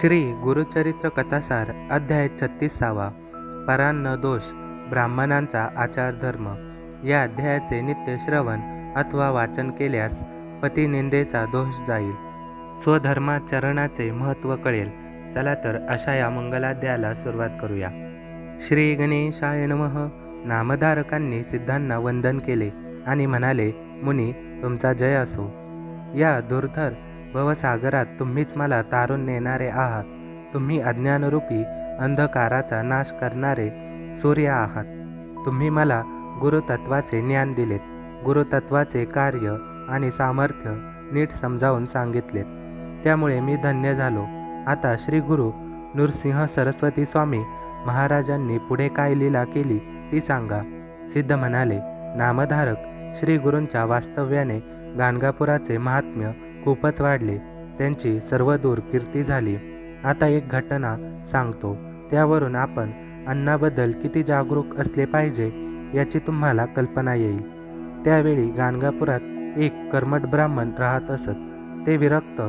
श्री गुरुचरित्र कथासार अध्याय छत्तीसावा परान्न दोष ब्राह्मणांचा आचार धर्म या अध्यायाचे नित्य श्रवण अथवा वाचन केल्यास पतिनिंदेचा दोष जाईल. स्वधर्माचरणाचे महत्त्व कळेल. चला तर अशा या मंगलाध्यायाला सुरुवात करूया. श्री गणेशाय नमः. नामधारकांनी सिद्धांना वंदन केले आणि म्हणाले मुनी तुमचा जय असो. या दुर्धर भवसागरात तुम्हीच मला तारून नेणारे आहात. तुम्ही अज्ञानरूपी अंधकाराचा नाश करणारे सूर्य आहात. तुम्ही मला गुरुतत्वाचे ज्ञान दिलेत. गुरुतत्वाचे कार्य आणि सामर्थ्य नीट समजावून सांगितलेत. त्यामुळे मी धन्य झालो. आता श्री गुरु नृसिंह सरस्वती स्वामी महाराजांनी पुढे काय लीला केली ती सांगा. सिद्ध म्हणाले नामधारक श्री गुरूंच्या वास्तव्याने गाणगापुराचे महात्म्य खूपच वाढले. त्यांची सर्वदूर कीर्ती झाली. आता एक घटना सांगतो. त्यावरून आपण अन्नाबद्दल किती जागरूक असले पाहिजे याची तुम्हाला कल्पना येईल. त्यावेळी गाणगापुरात एक कर्मट ब्राह्मण राहत असत. ते विरक्त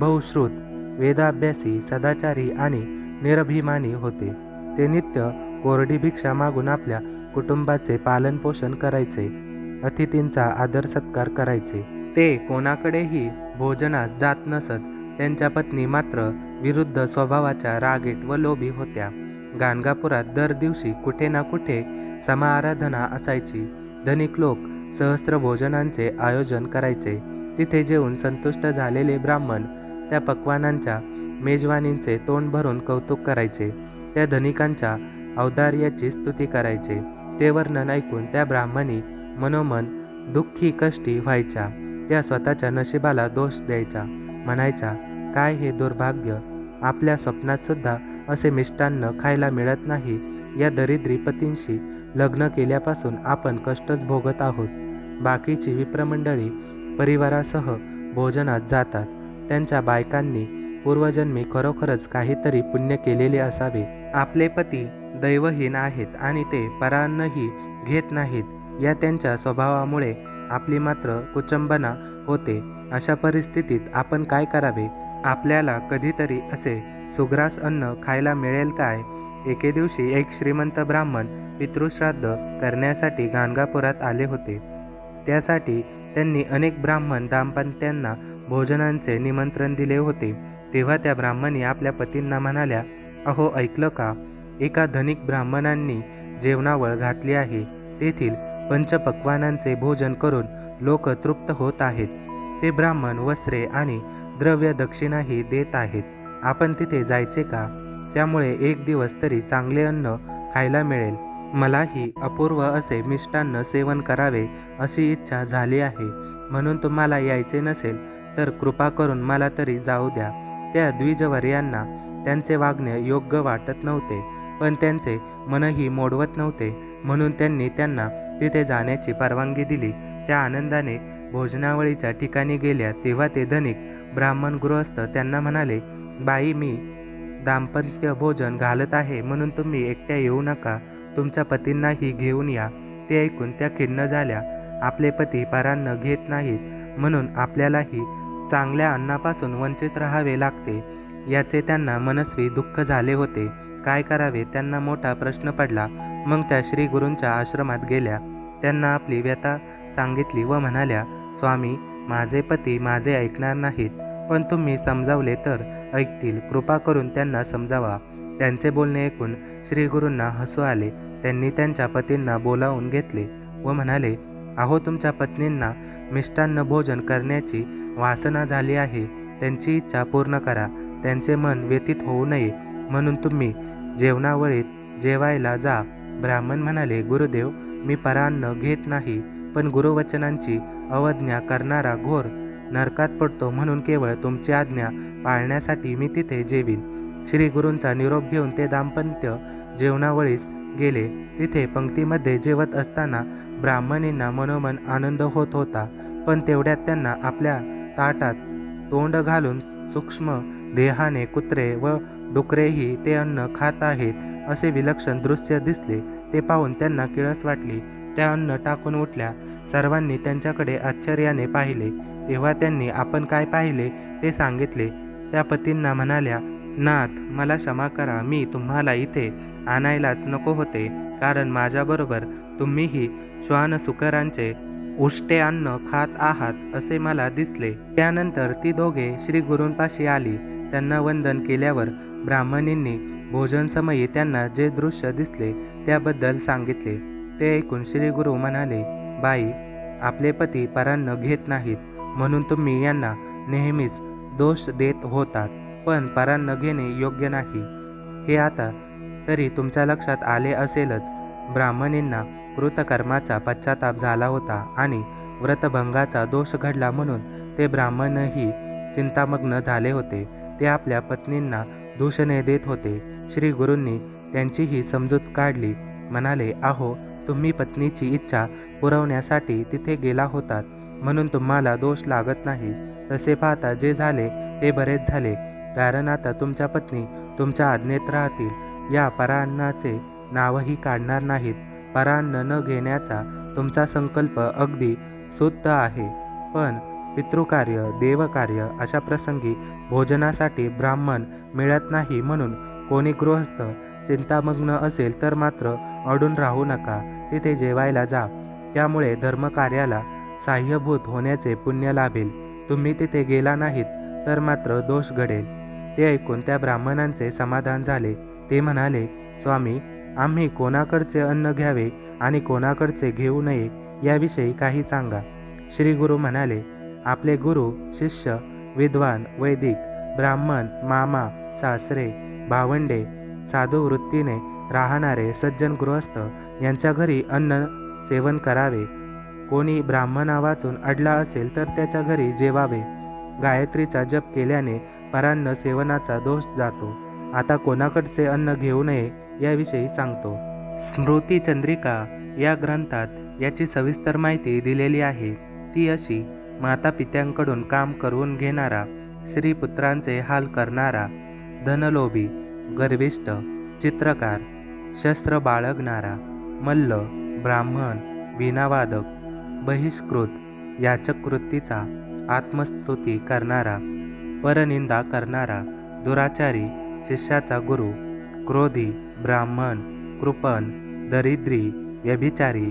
बहुश्रुत वेदाभ्यासी सदाचारी आणि निरभिमानी होते. ते नित्य कोरडी भिक्षा मागून आपल्या कुटुंबाचे पालनपोषण करायचे. अतिथींचा आदर सत्कार करायचे. ते कोणाकडेही भोजनास जात नसत. त्यांच्या पत्नी मात्र विरुद्ध स्वभावाच्या रागीट व लोभी होत्या. गाणगापुरात दर दिवशी कुठे ना कुठे समाराधना असायची. धनिक लोक सहस्त्र भोजनांचे आयोजन करायचे. तिथे जेवून संतुष्ट झालेले ब्राह्मण त्या पक्वानांच्या मेजवानींचे तोंड भरून कौतुक करायचे. त्या धनिकांच्या औदार्याची स्तुती करायचे. ते वर्णन ऐकून त्या ब्राह्मणी मनोमन दुःखी कष्टी व्हायच्या. त्या स्वतःच्या नशिबाला दोष द्यायच्या म्हणायच्या काय हे दुर्भाग्य? आपल्या स्वप्नात सुद्धा असे मिष्टान्न खायला मिळत नाही. या दरिद्री पतींशी लग्न केल्यापासून आपण कष्टच भोगत आहोत. बाकीची विप्रमंडळी परिवारासह भोजनात जातात. त्यांच्या बायकांनी पूर्वजन्मी खरोखरच काहीतरी पुण्य केलेले असावे. आपले पती दैवहीन आहेत आणि ते परान्नही घेत नाहीत. या त्यांच्या स्वभावामुळे आपली मात्र कुचंबना होते. अशा परिस्थितीत आपण काय करावे? आपल्याला कधीतरी असे सुग्रास अन्न खायला मिळेल काय? एके दिवशी एक श्रीमंत ब्राह्मण पितृश्राद्ध करण्यासाठी गाणगापुरात आले होते. त्यासाठी त्यांनी अनेक ब्राह्मण दाम्पत्यांना भोजनांचे निमंत्रण दिले होते. तेव्हा त्या ब्राह्मणी आपल्या पतींना म्हणाल्या अहो ऐकलं का? एका धनिक ब्राह्मणांनी जेवणावळ घातली आहे. तेथील पंचपक्वानांचे भोजन करून लोक तृप्त होत आहेत. ते ब्राह्मण वस्त्रे आणि द्रव्य दक्षिणाही देत आहेत. आपण तिथे जायचे का? त्यामुळे एक दिवस तरी चांगले अन्न खायला मिळेल. मलाही अपूर्व असे मिष्टान्न सेवन करावे अशी इच्छा झाली आहे. म्हणून तुम्हाला यायचे नसेल तर कृपा करून मला तरी जाऊ द्या. त्या द्विजवर्यांना त्यांचे वागणे योग्य वाटत नव्हते. पण त्यांचे मनही मोडवत नव्हते. म्हणून त्यांनी त्यांना तिथे जाण्याची परवानगी दिली. त्या आनंदाने भोजनावळीच्या ठिकाणी गेल्या तेव्हा ते धनिक ब्राह्मण गृहस्थ त्यांना म्हणाले बाई मी दाम्पत्य भोजन घालत आहे म्हणून तुम्ही एकट्या येऊ नका. तुमच्या पतींनाही घेऊन या. ते ऐकून त्या खिन्न झाल्या. आपले पती परान्न घेत नाहीत म्हणून आपल्यालाही चांगल्या अन्नापासून वंचित राहावे लागते. याचे त्यांना मनस्वी दुःख झाले होते. काय करावे? त्यांना मोठा प्रश्न पडला. मग त्या श्री गुरूंच्या आश्रमात गेल्या. त्यांना आपली व्यथा सांगितली व म्हणाल्या स्वामी माझे पती माझे ऐकणार नाहीत. पण तुम्ही समजावले तर ऐकतील. कृपा करून त्यांना समजावा. त्यांचे बोलणे ऐकून श्री गुरूंना हसू आले. त्यांनी त्यांच्या पतींना बोलावून घेतले व म्हणाले अहो तुमच्या पत्नींना मिष्टान्न भोजन करण्याची वासना झाली आहे. त्यांची इच्छा पूर्ण करा. त्यांचे मन व्यतीत होऊ नये. म्हणून तुम्ही जेवणावळीत जेवायला जा. ब्राह्मण म्हणाले गुरुदेव मी परान्न घेत नाही पण गुरुवचनांची अवज्ञा करणारा घोर नरकात पडतो म्हणून केवळ तुमची आज्ञा पाळण्यासाठी मी तिथे जेवीन. श्री गुरूंचा निरोप घेऊन ते दाम्पत्य जेवणावळीस गेले. तिथे पंक्तीमध्ये जेवत असताना ब्राह्मणींना मनोमन आनंद होत होता. पण तेवढ्यात त्यांना आपल्या ताटात तोंड घालून सूक्ष्म देहाने कुत्रे व डुकरेही ते अन्न खात आहेत असे विलक्षण दृश्य दिसले. ते पाहून त्यांना किळस वाटली. त्या अन्न टाकून उठल्या. सर्वांनी त्यांच्याकडे आश्चर्याने पाहिले. तेव्हा त्यांनी आपण काय पाहिले? ते सांगितले. त्या पतींना म्हणाल्या नाथ मला क्षमा करा. मी तुम्हाला इथे आणायलाच नको होते. कारण माझ्याबरोबर तुम्हीही श्वानसुकरांचे उष्टे अन्न खात आहात असे मला दिसले. त्यानंतर ती दोघे श्री गुरूंपाशी आली. त्यांना वंदन केल्यावर ब्राह्मणींनी भोजनसमयी त्यांना जे दृश्य दिसले त्याबद्दल सांगितले. ते ऐकून श्री गुरु म्हणाले बाई आपले पती परान्न घेत नाहीत म्हणून तुम्ही यांना नेहमीच दोष देत होतात पण परान्न घेणे योग्य नाही. हे आता तरी तुमच्या लक्षात आले असेलच. ब्राह्मणींना कृतकर्माचा पश्चाताप झाला होता आणि व्रतभंगाचा दोष घडला म्हणून ते ब्राह्मणही चिंतामग्न झाले होते. ते आपल्या पत्नींना दूषणे देत होते. श्री गुरूंनी त्यांचीही समजूत काढली. म्हणाले आहो तुम्ही पत्नीची इच्छा पुरवण्यासाठी तिथे गेला होतात. म्हणून तुम्हाला दोष लागत नाही. तसे पाहता जे झाले ते बरेच झाले. कारण आता तुमच्या पत्नी तुमच्या आज्ञेत राहतील. या परान्नाचे नावही काढणार नाहीत. परान्न न घेण्याचा तुमचा संकल्प अगदी सुद्ध आहे. पण पितृकार्य देवकार्य अशा प्रसंगी भोजनासाठी ब्राह्मण मिळत नाही म्हणून कोणी गृहस्थ चिंतामग्न असेल तर मात्र अडून राहू नका तिथे जेवायला जा. त्यामुळे धर्मकार्याला साह्यभूत होण्याचे पुण्य लाभेल. तुम्ही तिथे गेला नाहीत तर मात्र दोष घडेल. ते ऐकून त्या ब्राह्मणांचे समाधान झाले. ते म्हणाले स्वामी आम्ही कोणाकडचे अन्न घ्यावे आणि कोणाकडचे घेऊ नये याविषयी काही सांगा. श्री गुरु म्हणाले आपले गुरु शिष्य विद्वान वैदिक ब्राह्मण मामा सासरे भावंडे साधू वृत्तीने राहणारे सज्जन गृहस्थ यांच्या घरी अन्न सेवन करावे. कोणी ब्राह्मणा वाचून अडला असेल तर त्याच्या घरी जेवावे. गायत्रीचा जप केल्याने परान्न सेवनाचा दोष जातो. आता कोणाकडचे अन्न घेऊ नये याविषयी सांगतो. स्मृती चंद्रिका या ग्रंथात याची सविस्तर माहिती दिलेली आहे. ती अशी माता पित्यांकडून काम करून घेणारा स्त्रीपुत्रांचे हाल करणारा धनलोभी गर्विष्ठ चित्रकार शस्त्र बाळगणारा मल्ल ब्राह्मण विनावादक बहिष्कृत याचक वृत्तीचा आत्मस्तुती करणारा परनिंदा करणारा दुराचारी शिष्याचा गुरु क्रोधी ब्राह्मण कृपण दरिद्री व्यभिचारी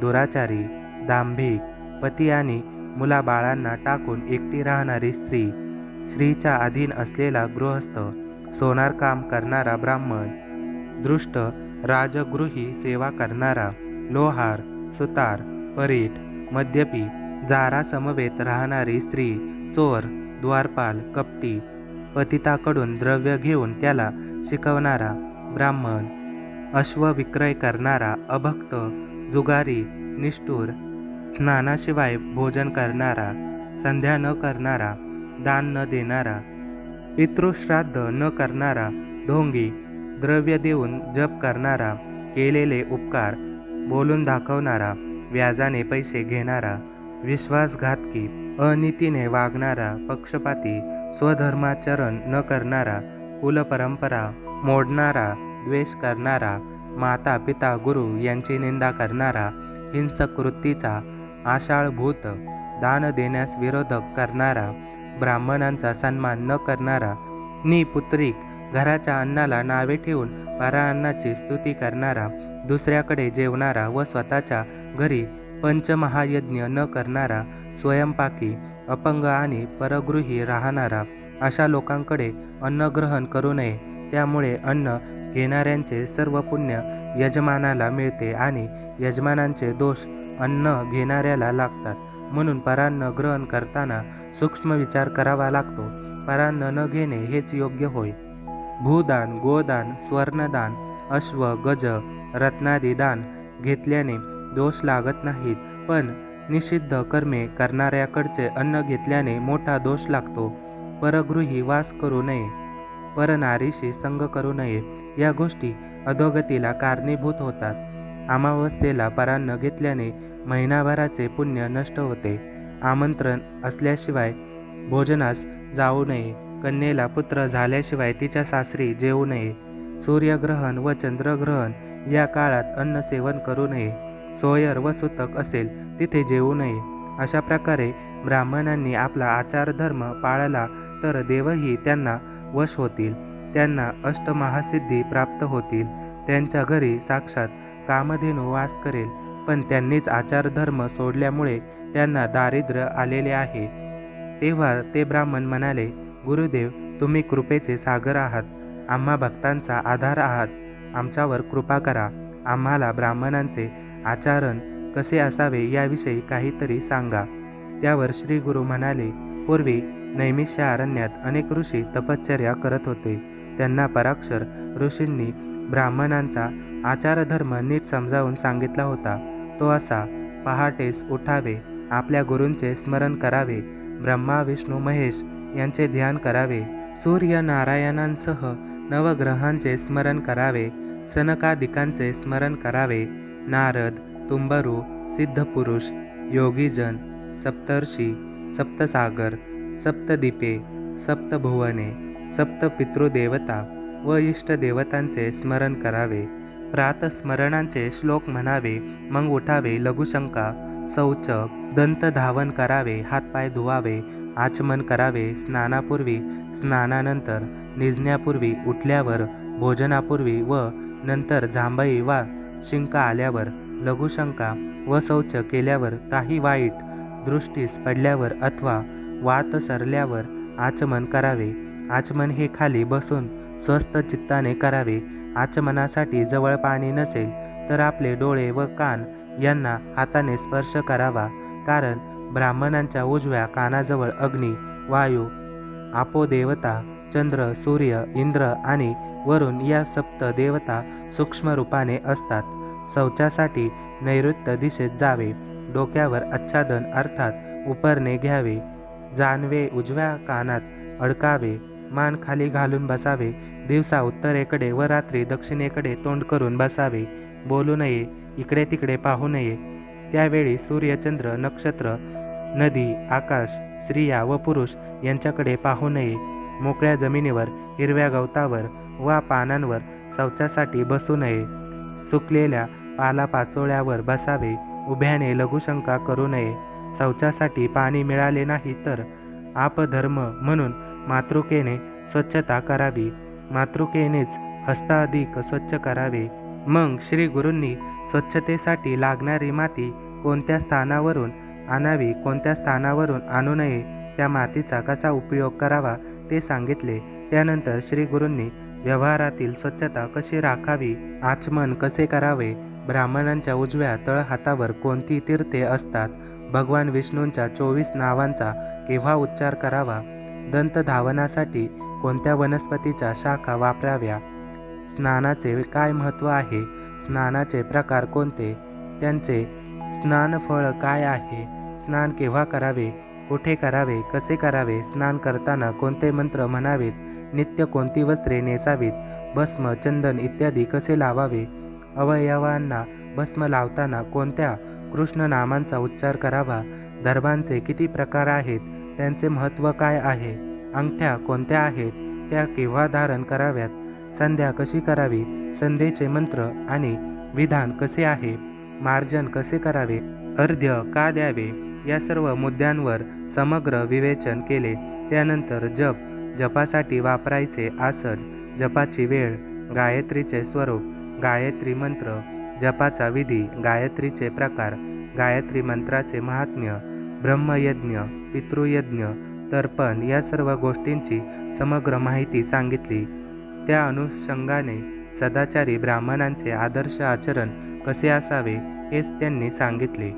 दुराचारी दांभिक पती आणि मुलाबाळांना टाकून एकटी राहणारी स्त्री स्त्रीच्या अधीन असलेला गृहस्थ सोनार काम करणारा ब्राह्मण दृष्ट राजगृही सेवा करणारा लोहार सुतार परीट मद्यपी जारासमवेत राहणारी स्त्री चोर द्वारपाल कपटी पतिताकडून द्रव्य घेऊन त्याला शिकवणारा ब्राह्मण अश्वविक्रय करणारा अभक्त जुगारी निष्ठूर स्नानाशिवाय भोजन करणारा संध्या न करणारा दान न देणारा पितृश्राद्ध न करणारा ढोंगी द्रव्य देऊन जप करणारा केलेले उपकार बोलून दाखवणारा व्याजाने पैसे घेणारा विश्वासघातकी अनितीने वागणारा पक्षपाती स्वधर्माचरण न करणारा कुलपरंपरा मोडणारा द्वेष करणारा माता पिता गुरु यांची निंदा करणारा हिंसक वृत्तीचा आशाळभूत दान देण्यास विरोधक करणारा ब्राह्मणांचा सन्मान न करणारा निपुत्रिक घराच्या अन्नाला नावे ठेवून पराअन्नाची स्तुती करणारा दुसऱ्याकडे जेवणारा व स्वतःच्या घरी पंचमहायज्ञ न करणारा स्वयंपाकी अपंग आणि परगृही राहणारा अशा लोकांकडे अन्न ग्रहण करू नये. त्यामुळे अन्न घेणाऱ्यांचे सर्व पुण्य यजमानाला मिळते आणि यजमानांचे दोष अन्न घेणाऱ्याला लागतात. म्हणून परान्न ग्रहण करताना सूक्ष्म विचार करावा लागतो. परान्न न घेणे हेच योग्य होय. भूदान गोदान स्वर्णदान अश्व गज रत्नादी दान घेतल्याने दोष लागत नाहीत. पण निषिद्ध कर्मे करणाऱ्याकडचे अन्न घेतल्याने मोठा दोष लागतो. परगृही वास करू नये. परनारीशी संग करू नये. या गोष्टी अधोगतीला कारणीभूत होतात. अमावस्येला परान्न घेतल्याने महिनाभराचे पुण्य नष्ट होते. आमंत्रण असल्याशिवाय भोजनास जाऊ नये. कन्येला पुत्र झाल्याशिवाय तिच्या सासरी जेवू नये. सूर्यग्रहण व चंद्रग्रहण या काळात अन्न सेवन करू नये. सोयर व सुतक असेल तिथे जेवू नये. अशा प्रकारे ब्राह्मणांनी आपला आचारधर्म पाळला तर देवही त्यांना वश होतील. त्यांना अष्टमहासिद्धी प्राप्त होतील. त्यांच्या घरी साक्षात कामधेनू वास करेल पण त्यांनीच आचारधर्म सोडल्यामुळे त्यांना दारिद्र्य आलेले आहे. तेव्हा ते ब्राह्मण म्हणाले गुरुदेव तुम्ही कृपेचे सागर आहात. आम्हा भक्तांचा आधार आहात. आमच्यावर कृपा करा. आम्हाला ब्राह्मणांचे आचरण कसे असावे याविषयी काहीतरी सांगा. त्यावर श्री गुरु म्हणाले पूर्वी नैमिष्य अरण्यात अनेक ऋषी तपश्चर्या करत होते. त्यांना पराक्षर ऋषींनी ब्राह्मणांचा आचारधर्म नीट समजावून सांगितला होता. तो असा पहाटेस उठावे आपल्या गुरूंचे स्मरण करावे ब्रह्मा विष्णू महेश यांचे ध्यान करावे सूर्य नारायणांसह नवग्रहांचे स्मरण करावे सनकादिकांचे स्मरण करावे नारद तुंबरू सिद्धपुरुष योगीजन सप्तर्षी सप्तसागर सप्तदीपे सप्तभुवने सप्त व व इष्टदेवतांचे स्मरण करावे. प्रातस्मरणांचे श्लोक म्हणावे मग उठावे लघुशंका शौच दंत धावन करावे हातपाय धुवावे आचमन करावे स्नानापूर्वी स्नानानंतर निजण्यापूर्वी उठल्यावर भोजनापूर्वी व नंतर जांभई वा शिंका आल्यावर लघुशंका व शौच केल्यावर काही वाईट दृष्टीस पडल्यावर अथवा वात सरल्यावर आचमन करावे. आचमन हे खाली बसून स्वस्थ चित्ताने करावे आचमनासाठी जवळ पाणी नसेल तर आपले डोळे व कान यांना हाताने स्पर्श करावा कारण ब्राह्मणांच्या उजव्या कानाजवळ अग्नी वायू आपोदेवता चंद्र सूर्य इंद्र आणि वरुण या सप्त देवता सूक्ष्म रूपाने असतात. शौचासाठी नैऋत्य दिशेत जावे डोक्यावर आच्छादन अर्थात उपरणे घ्यावे जानवे उजव्या कानात अडकावे मान खाली घालून बसावे. दिवसा उत्तरेकडे व रात्री दक्षिणेकडे तोंड करून बसावे. बोलू नये इकडे तिकडे पाहू नये. त्यावेळी सूर्यचंद्र नक्षत्र नदी आकाश स्त्रिया व पुरुष यांच्याकडे पाहू नये. मोकळ्या जमिनीवर हिरव्या गवतावर वा पानांवर शौचासाठी बसू नये. सुकलेल्या पालापाचोळ्यावर बसावे. उभ्याने लघुशंका करू नये. शौचासाठी पाणी मिळाले नाही तर आपधर्म म्हणून मातृकेने स्वच्छता करावी. मातृकेनेच हस्ताधिक स्वच्छ करावे. मग श्री गुरूंनी स्वच्छतेसाठी लागणारी माती कोणत्या स्थानावरून आणावी कोणत्या स्थानावरून आणू नये त्या मातीचा कसा उपयोग करावा ते सांगितले. त्यानंतर श्री गुरूंनी व्यवहारातील स्वच्छता कशी राखावी आचमन कसे करावे ब्राह्मणांच्या उजव्या तळहातावर कोणती तीर्थे असतात भगवान विष्णूंच्या चोवीस नावांचा केव्हा उच्चार करावा दंत धावनासाठी कोणत्या वनस्पतीच्या शाखा वापराव्या? स्नानाचे काय महत्त्व आहे? स्नानाचे प्रकार कोणते? त्यांचे स्नानफळ काय आहे? स्नान केव्हा करावे? कुठे करावे? कसे करावे? स्नान करताना कोणते मंत्र म्हणावेत? नित्य कोणती वस्त्रे नेसावीत? भस्म चंदन इत्यादी कसे लावावे? अवयवांना भस्म लावताना कोणत्या कृष्ण नामांचा उच्चार करावा? धर्मांचे किती प्रकार आहेत? त्यांचे महत्त्व काय आहे? अंगठ्या कोणत्या आहेत? त्या केव्हा धारण कराव्यात? संध्या कशी करावी? संध्येचे मंत्र आणि विधान कसे आहे? मार्जन कसे करावे? अर्ध्य का द्यावे? या सर्व मुद्द्यांवर समग्र विवेचन केले. त्यानंतर जप जपासाठी वापरायचे आसन जपाची वेळ गायत्रीचे स्वरूप गायत्री मंत्र जपाचा विधी गायत्रीचे प्रकार गायत्री मंत्राचे महात्म्य ब्रह्मयज्ञ पितृयज्ञ तर्पण या सर्व गोष्टींची समग्र माहिती सांगितली. त्या अनुषंगाने सदाचारी ब्राह्मणांचे आदर्श आचरण कसे असावे हेच त्यांनी सांगितले.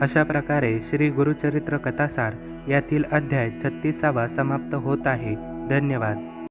अशा प्रकारे श्री गुरुचरित्र कथासार यातील अध्याय छत्तीसावा समाप्त होत आहे. धन्यवाद.